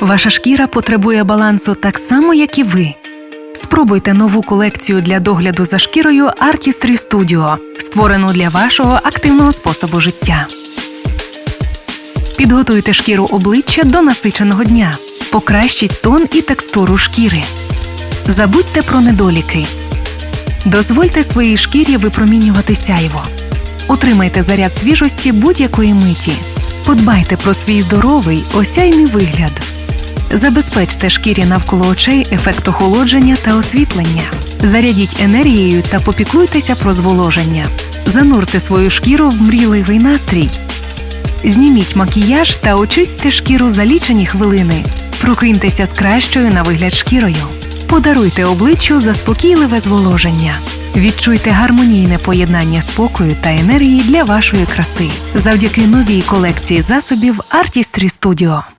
Ваша шкіра потребує балансу так само, як і ви. Спробуйте нову колекцію для догляду за шкірою Artistry Studio, створену для вашого активного способу життя. Підготуйте шкіру обличчя до насиченого дня. Покращіть тон і текстуру шкіри. Забудьте про недоліки. Дозвольте своїй шкірі випромінювати сяйво. Отримайте заряд свіжості будь-якої миті. Подбайте про свій здоровий, осяйний вигляд. Забезпечте шкірі навколо очей ефект охолодження та освітлення. Зарядіть енергією та попіклуйтеся про зволоження. Занурте свою шкіру в мрійливий настрій. Зніміть макіяж та очистьте шкіру за лічені хвилини. Прокиньтеся з кращою на вигляд шкірою. Подаруйте обличчю заспокійливе зволоження. Відчуйте гармонійне поєднання спокою та енергії для вашої краси завдяки новій колекції засобів Artistry Studio.